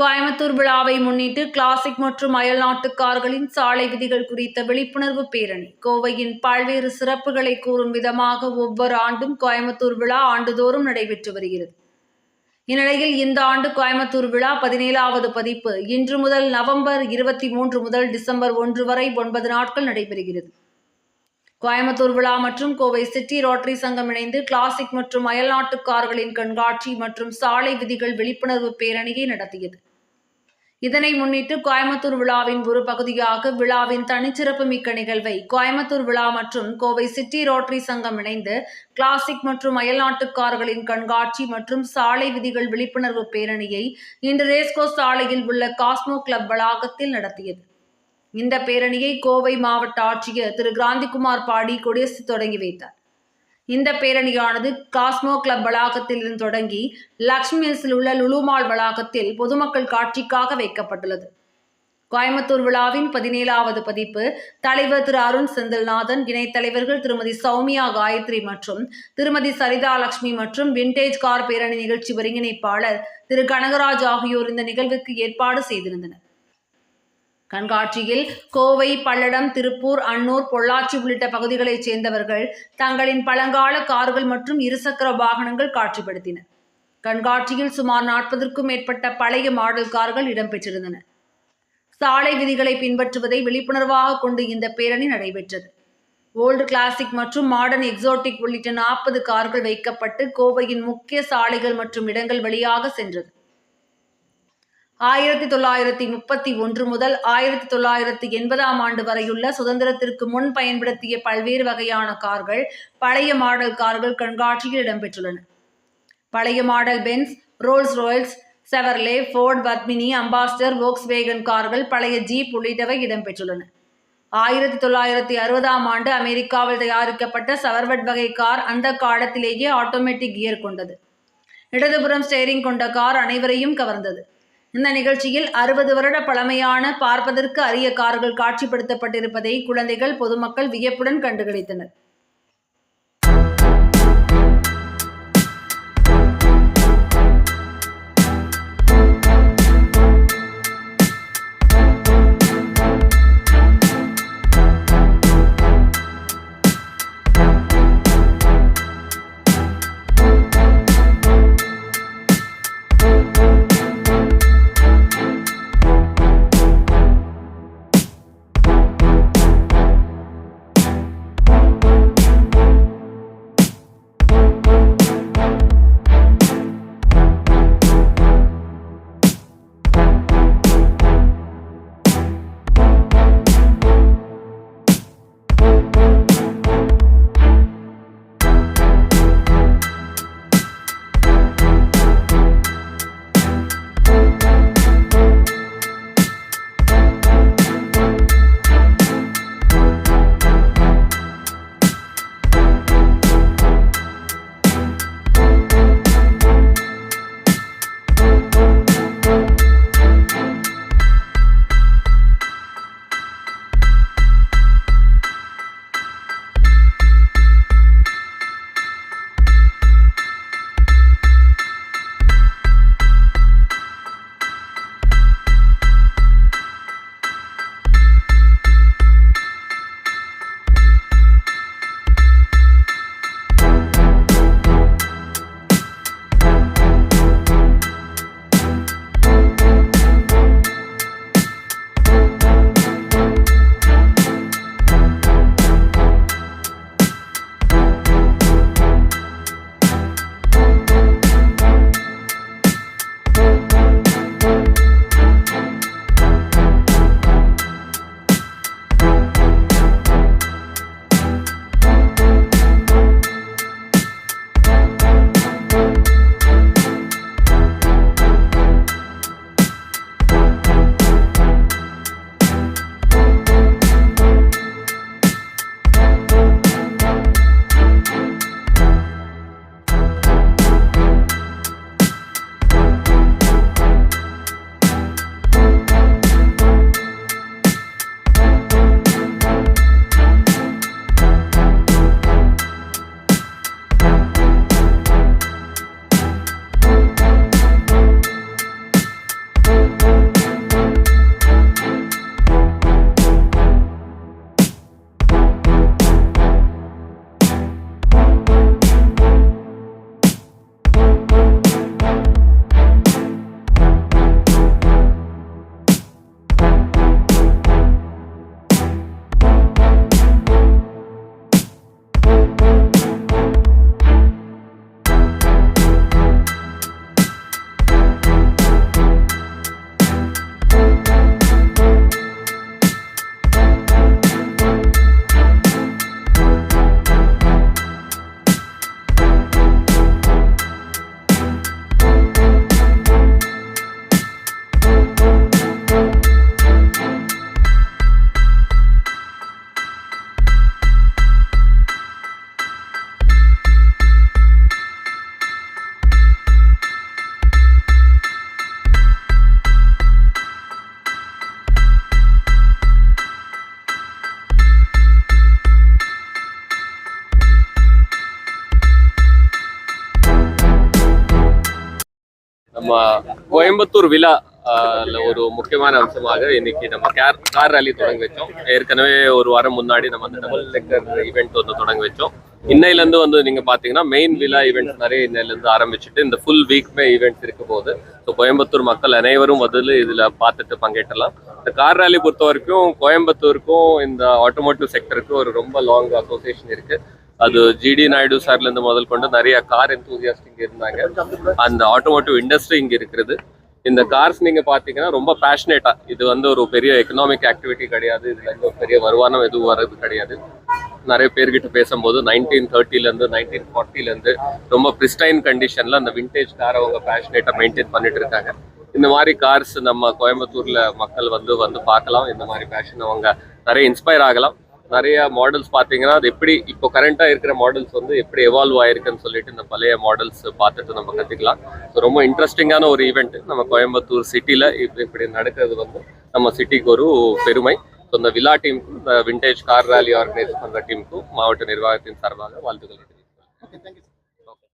கோயம்புத்தூர் விழாவை முன்னிட்டு கிளாசிக் மற்றும் அயல்நாட்டு கார்களின் சாலை விதிகள் குறித்த விழிப்புணர்வு பேரணி. கோவையின் பல்வேறு சிறப்புகளை கூறும் விதமாக ஒவ்வொரு ஆண்டும் கோயம்புத்தூர் விழா ஆண்டுதோறும் நடைபெற்று வருகிறது. இந்நிலையில் இந்த ஆண்டு கோயம்புத்தூர் விழா பதினேழாவது பதிப்பு. இன்று முதல் நவம்பர் இருபத்தி மூன்று முதல் டிசம்பர் ஒன்று வரை ஒன்பது நாட்கள் நடைபெறுகிறது. கோயம்புத்தூர் விழா மற்றும் கோவை சிட்டி ரோட்டரி சங்கம் இணைந்து கிளாசிக் மற்றும் அயல்நாட்டு கார்களின் கண்காட்சி மற்றும் சாலை விதிகள் விழிப்புணர்வு பேரணியை நடத்தியது. இதனை முன்னிட்டு கோயம்புத்தூர் விழாவின் ஒரு பகுதியாக விழாவின் தனிச்சிறப்பு மிக்க நிகழ்வை கோயம்புத்தூர் விழா மற்றும் கோவை சிட்டி ரோட்டரி சங்கம் இணைந்து கிளாசிக் மற்றும் அயல்நாட்டு கார்களின் கண்காட்சி மற்றும் சாலை விதிகள் விழிப்புணர்வு பேரணியை இன்று ரேஸ்கோ சாலையில் உள்ள காஸ்மோ கிளப் வளாகத்தில் நடத்தியது. இந்த பேரணியை கோவை மாவட்ட ஆட்சியர் திரு. கிராந்திகுமார் பாடி கொடியரசு தொடங்கி வைத்தார். இந்த பேரணியானது காஸ்மோ கிளப் வளாகத்தில் இருந்து தொடங்கி லக்ஷ்மி ஹில்ஸில் உள்ள லுலுமால் வளாகத்தில் பொதுமக்கள் காட்சிக்காக வைக்கப்பட்டுள்ளது. கோயம்புத்தூர் விழாவின் பதினேழாவது பதிப்பு தலைவர் திரு. அருண் செந்தில்நாதன் இணைத் தலைவர்கள் திருமதி சௌமியா காயத்ரி மற்றும் திருமதி சரிதா லட்சுமி மற்றும் விண்டேஜ் கார் பேரணி நிகழ்ச்சி ஒருங்கிணைப்பாளர் திரு. கனகராஜ் ஆகியோர் இந்த நிகழ்வுக்கு ஏற்பாடு செய்திருந்தனர். கண்காட்சியில் கோவை பல்லடம் திருப்பூர் அன்னூர் பொள்ளாச்சி உள்ளிட்ட பகுதிகளைச் சேர்ந்தவர்கள் தங்களின் பழங்கால கார்கள் மற்றும் இருசக்கர வாகனங்கள் காட்சிப்படுத்தின கண்காட்சியில் சுமார் நாற்பதற்கும் மேற்பட்ட பழைய மாடல் கார்கள் இடம்பெற்றிருந்தன. சாலை விதிகளை பின்பற்றுவதை விழிப்புணர்வாக கொண்டு இந்த பேரணி நடைபெற்றது. ஓல்டு கிளாசிக் மற்றும் மாடர்ன் எக்ஸோட்டிக் உள்ளிட்ட நாற்பது கார்கள் வைக்கப்பட்டு கோவையின் முக்கிய சாலைகள் மற்றும் இடங்கள் வழியாக சென்றது. ஆயிரத்தி தொள்ளாயிரத்தி முப்பத்தி ஒன்று முதல் ஆயிரத்தி தொள்ளாயிரத்தி எண்பதாம் ஆண்டு வரையுள்ள சுதந்திரத்திற்கு முன் பயன்படுத்திய பல்வேறு வகையான கார்கள் பழைய மாடல் கார்கள் கண்காட்சியில் இடம்பெற்றுள்ளன. பழைய model Benz Rolls Royce Chevrolet Ford Padmini Ambassador wagon கார்கள் பழைய ஜீப் உள்ளிட்டவை இடம்பெற்றுள்ளன. ஆயிரத்தி தொள்ளாயிரத்தி அறுபதாம் ஆண்டு அமெரிக்காவில் தயாரிக்கப்பட்ட சவர்வட் வகை கார் அந்த காலத்திலேயே ஆட்டோமேட்டிக் கியர் கொண்டது. இடதுபுறம் ஸ்டேரிங் கொண்ட கார் அனைவரையும் கவர்ந்தது. இந்த நிகழ்ச்சியில் அறுபது வருட பழமையான பார்ப்பதற்கு அரிய கார்கள் காட்சிப்படுத்தப்பட்டிருப்பதை குழந்தைகள் பொதுமக்கள் வியப்புடன் கண்டுகளித்தனர். கோயம்புத்தூர் விழா ஆஹ் ஒரு முக்கியமான அம்சமாக இன்னைக்கு நம்ம கேர் கார் ரேலி தொடங்கி வச்சோம். ஏற்கனவே ஒரு வாரம் முன்னாடி நம்ம அந்த டபுள் டெக்கர் ஈவெண்ட் வந்து தொடங்கி வச்சோம். இன்னையிலேருந்து வந்து நீங்க பாத்தீங்கன்னா மெயின் விழா ஈவெண்ட்ஸ் நிறைய இன்னையிலேருந்து ஆரம்பிச்சுட்டு இந்த ஃபுல் வீக்குமே ஈவெண்ட்ஸ் இருக்க போது ஸோ கோயம்புத்தூர் மக்கள் அனைவரும் முதல்ல இதுல பார்த்துட்டு பங்கேற்றலாம். இந்த கார் ரேலி பொறுத்த வரைக்கும் கோயம்புத்தூருக்கும் இந்த ஆட்டோமோட்டிவ் செக்டருக்கும் ஒரு ரொம்ப லாங் அசோசியேஷன் இருக்கு. அது ஜிடி நாயுடு சார்ல இருந்து முதல் கொண்டு நிறைய கார் enthusiast இங்க இருந்தாங்க. அந்த ஆட்டோமோட்டிவ் இண்டஸ்ட்ரி இங்க இருக்கிறது இந்த கார்ஸ் நீங்க பாத்தீங்கன்னா ரொம்ப பேஷனேட்டாக இது வந்து ஒரு பெரிய எக்கனாமிக் ஆக்டிவிட்டி கிடையாது. இதுல இருந்து ஒரு பெரிய வருமானம் எதுவும் வர்றது கிடையாது. நிறைய பேர்கிட்ட பேசும்போது நைன்டீன் தேர்ட்டில இருந்து நைன்டீன் ஃபார்ட்டில இருந்து ரொம்ப பிரிஸ்டைன் கண்டிஷன்ல அந்த விண்டேஜ் காரை அவங்க பேஷனேட்டா மெயின்டைன் பண்ணிட்டு இருக்காங்க. இந்த மாதிரி கார்ஸ் நம்ம கோயம்புத்தூர்ல மக்கள் வந்து வந்து பார்க்கலாம். இந்த மாதிரி பேஷன் அவங்க நிறைய இன்ஸ்பயர் ஆகலாம். நிறைய மாடல்ஸ் பார்த்தீங்கன்னா அது எப்படி இப்போ கரண்டா இருக்கிற மாடல்ஸ் வந்து எப்படி எவால்வ் ஆயிருக்குன்னு சொல்லிட்டு இந்த பழைய மாடல்ஸ் பார்த்துட்டு நம்ம கத்துக்கலாம். ஸோ ரொம்ப இன்ட்ரெஸ்டிங்கான ஒரு ஈவெண்ட் நம்ம கோயம்புத்தூர் சிட்டியில் இப்படி இப்படி நடக்கிறது வந்து நம்ம சிட்டிக்கு ஒரு பெருமை. ஸோ இந்த விழா டீமுக்கும் இந்த விண்டேஜ் கார் ரேலி ஆர்கனைஸ் பண்ணுற டீமுக்கும் மாவட்ட நிர்வாகத்தின் சார்பாக வாழ்த்துக்கள் தெரிவித்துக்